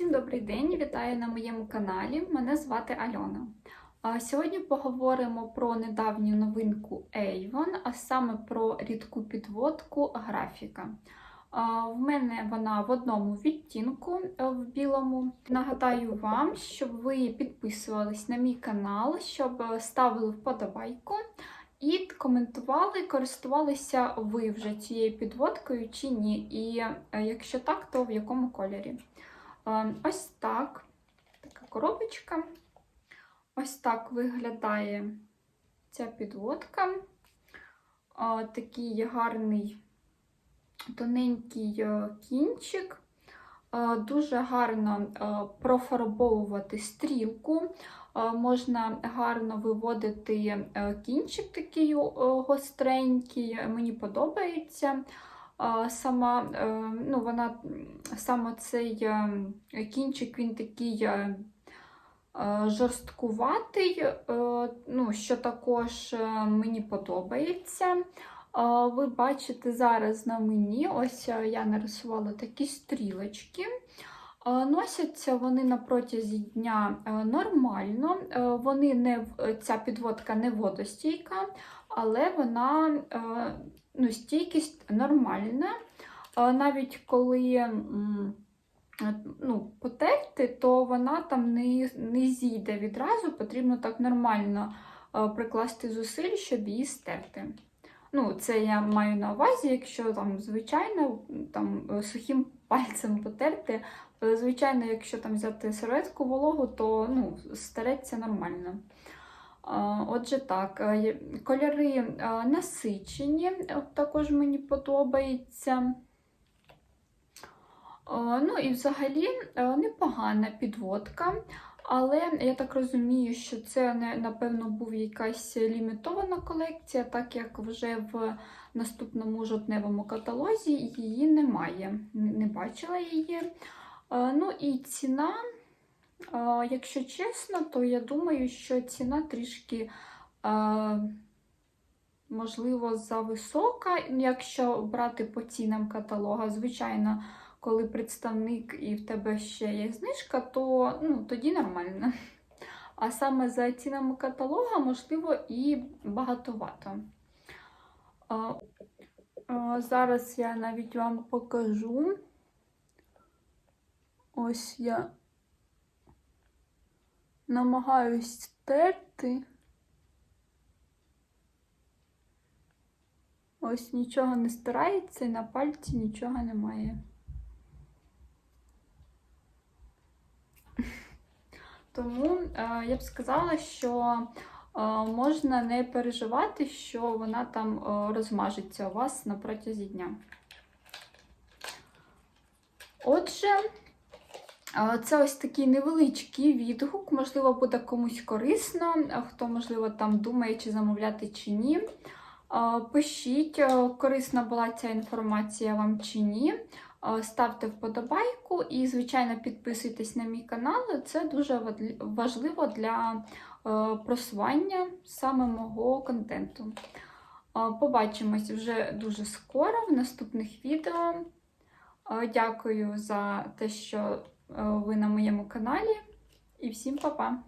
Всім добрий день! Вітаю на моєму каналі. Мене звати Альона. Сьогодні поговоримо про недавню новинку Avon, а саме про рідку підводку графіка. В мене вона в одному відтінку е, в білому. Нагадаю вам, щоб ви підписувались на мій канал, щоб ставили вподобайку і коментували, користувалися ви вже цією підводкою чи ні. І е, якщо так, то в якому кольорі. Е, Ось так. Така коробочка. Ось так виглядає ця підводка. Е, Такий гарний тоненький е, кінчик. Дуже гарно профарбовувати стрілку. Можна гарно виводити кінчик такий гостренький. Мені подобається. Сама, е, ну, вона, саме цей е, кінчик, він такий е, жорсткуватий, ну, що також мені подобається. Ви бачите зараз на мені, ось я нарисувала такі стрілочки. Носяться вони на протязі дня нормально. Вони не, ця підводка не водостійка, але вона ну, стійкість нормальна. Навіть коли ну, потерти, то вона там не, не зійде відразу, потрібно так нормально прикласти зусиль, щоб її стерти. Ну, це я маю на увазі, якщо там, звичайно, там, е, сухим пальцем потерти. Е, Звичайно, якщо там взяти серветку вологу, то ну, стереться нормально. Отже, так, е, кольори е, насичені, також мені подобається. Е, Ну і взагалі непогана підводка, але я так розумію, що це напевно був якась лімітована колекція, так як вже в наступному жовтневому каталозі її немає. Не бачила її. Ну і ціна, якщо чесно, то я думаю, що ціна трішки. Можливо, зависока, якщо брати по цінам каталога. Звичайно, коли представник і в тебе ще є знижка, то ну, тоді нормально. А саме за цінами каталога, можливо, і багатовато. Зараз я навіть вам покажу. Ось я намагаюсь стерти. Ось нічого не стирається і на пальці нічого немає. Тому е, я б сказала, що е, можна не переживати, що вона там е, розмажеться у вас на протязі дня. Отже, це ось такий невеличкий відгук, можливо, буде комусь корисно, хто, можливо, там думає, чи замовляти, чи ні. Пишіть, корисна була ця інформація вам чи ні. Ставте вподобайку і, звичайно, підписуйтесь на мій канал. Це дуже важливо для просування саме мого контенту. Побачимось вже дуже скоро в наступних відео. Дякую за те, що ви на моєму каналі. І всім па-па!